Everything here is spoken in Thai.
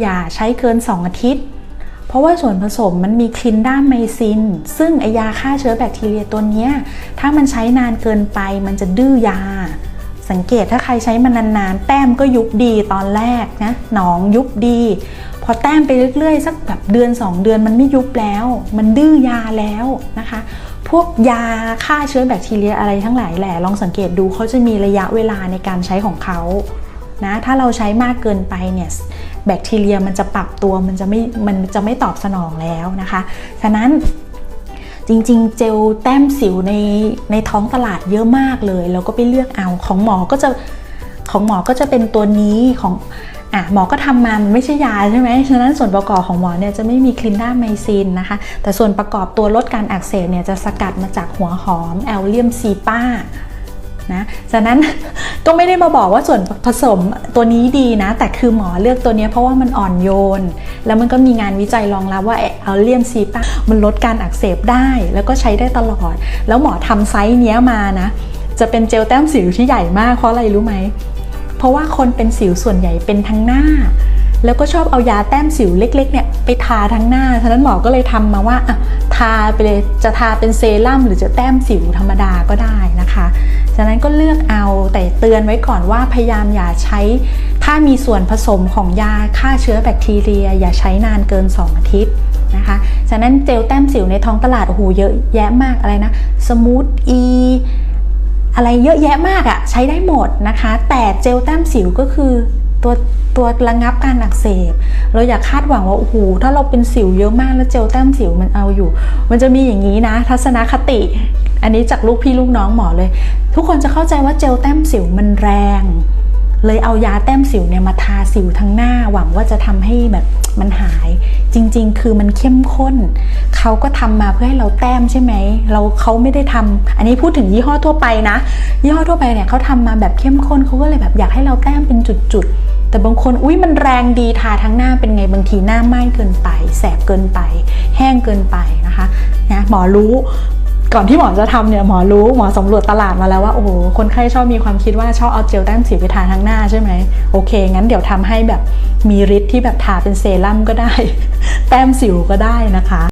อย่าใช้เกิน 2 อาทิตย์ เพราะว่าส่วนผสมมันมีคลินด้ามไมซิน ซึ่งไอยาฆ่าเชื้อแบคทีเรียตัวนี้ถ้ามันใช้นานเกินไปมันจะดื้อยา สังเกตถ้าใครใช้มันนานๆ แต้มก็ยุบดีตอนแรกนะหนองยุบดี พอแต้มไปเรื่อยๆ สักแบบเดือน 2 เดือนมันไม่ยุบแล้ว มันดื้อยาแล้วนะคะ พวกยาฆ่าเชื้อแบคทีเรียอะไรทั้งหลายแหละลองสังเกตดูเขาจะมีระยะเวลาในการใช้ของเขานะถ้าเราใช้มากเกินไปเนี่ย แบคทีเรียมันจะปรับตัวมันจะไม่มันจะไม่ตอบสนองแล้วนะคะ ฉะนั้นจริงๆ เจลแต้มสิวในในท้องตลาดเยอะมากเลย แล้วก็ไปเลือกเอาของหมอก็จะของหมอก็จะเป็นตัวนี้ของอะหมอก็ทำมา มันไม่ใช่ยาใช่ไหม ฉะนั้นส่วนประกอบของหมอเนี่ยจะไม่มีคลินด้าไมซินนะคะ แต่ส่วนประกอบตัวลดการอักเสบเนี่ยจะสกัดมาจากหัวหอมแอลเลียมซีป้า นะฉะนั้นก็ไม่ได้มาบอกว่าส่วนผสมตัวนี้ดีนะ แต่คือหมอเลือกตัวนี้เพราะว่ามันอ่อนโยน แล้วมันก็มีงานวิจัยรองรับว่าเอาเลียมซีป้ามันลดการอักเสบได้ แล้วก็ใช้ได้ตลอด แล้วหมอทำไซส์เนี้ยมานะ จะเป็นเจลแต้มสิวที่ใหญ่มากเพราะอะไรรู้ไหมเพราะว่าคนเป็นสิวส่วนใหญ่เป็นทั้งหน้า แล้วก็ชอบเอายาแต้มสิวเล็กๆเนี่ยไปทาทั้งหน้า ฉะนั้นหมอก็เลยทำมาว่าอะทาไปเลยจะทาเป็นเซรั่มหรือจะแต้มสิวธรรมดาก็ได้นะคะ ฉะนั้นก็เลือกเอาแต่เตือนไว้ก่อนว่าพยายามอย่าใช้ ถ้ามีส่วนผสมของยาฆ่าเชื้อแบคทีเรีย อย่าใช้นานเกิน 2 อาทิตย์นะคะ ฉะนั้นเจลแต้มสิวในท้องตลาดโอ้โหเยอะแยะมากอะไรนะสมูทอีอะไรเยอะแยะมากอะใช้ได้หมดนะคะ แต่เจลแต้มสิวก็คือ ตัวตัวระงับการอักเสบ เราอยากคาดหวังว่าโอ้โหถ้าเราเป็นสิวเยอะมากแล้วเจลแต้มสิวมันเอาอยู่ มันจะมีอย่างนี้นะ ทัศนคติ อันนี้จากลูกพี่ลูกน้องหมอเลย ทุกคนจะเข้าใจว่าเจลแต้มสิวมันแรง เลยเอายาแต้มสิวเนี่ยมาทาสิวทั้งหน้าหวังว่าจะทำให้แบบมันหาย จริง ๆ คือมันเข้มข้น เขาก็ทำมาเพื่อให้เราแต้มใช่ไหม เราเขาไม่ได้ทำอันนี้พูดถึงยี่ห้อทั่วไปนะ ยี่ห้อทั่วไปเนี่ยเขาทำมาแบบเข้มข้นเขาก็เลยแบบอยากให้เราแต้มเป็นจุดๆแต่บางคนอุ้ยมันแรงดีทาทั้งหน้าเป็นไงบางทีหน้าไหม้เกินไป แสบเกินไป แห้งเกินไปนะคะนะหมอรู้ ก่อนที่หมอจะทำเนี่ยหมอรู้หมอสำรวจตลาดมาแล้วว่าโอ้โหคนไข้ชอบมีความคิดว่าชอบเอาเจลแต้มสิวไปทาทั้งหน้าใช่ไหมโอเค งั้นเดี๋ยวทำให้แบบมีฤทธิ์ที่แบบทาเป็นเซรั่มก็ได้ แต้มสิวก็ได้นะคะ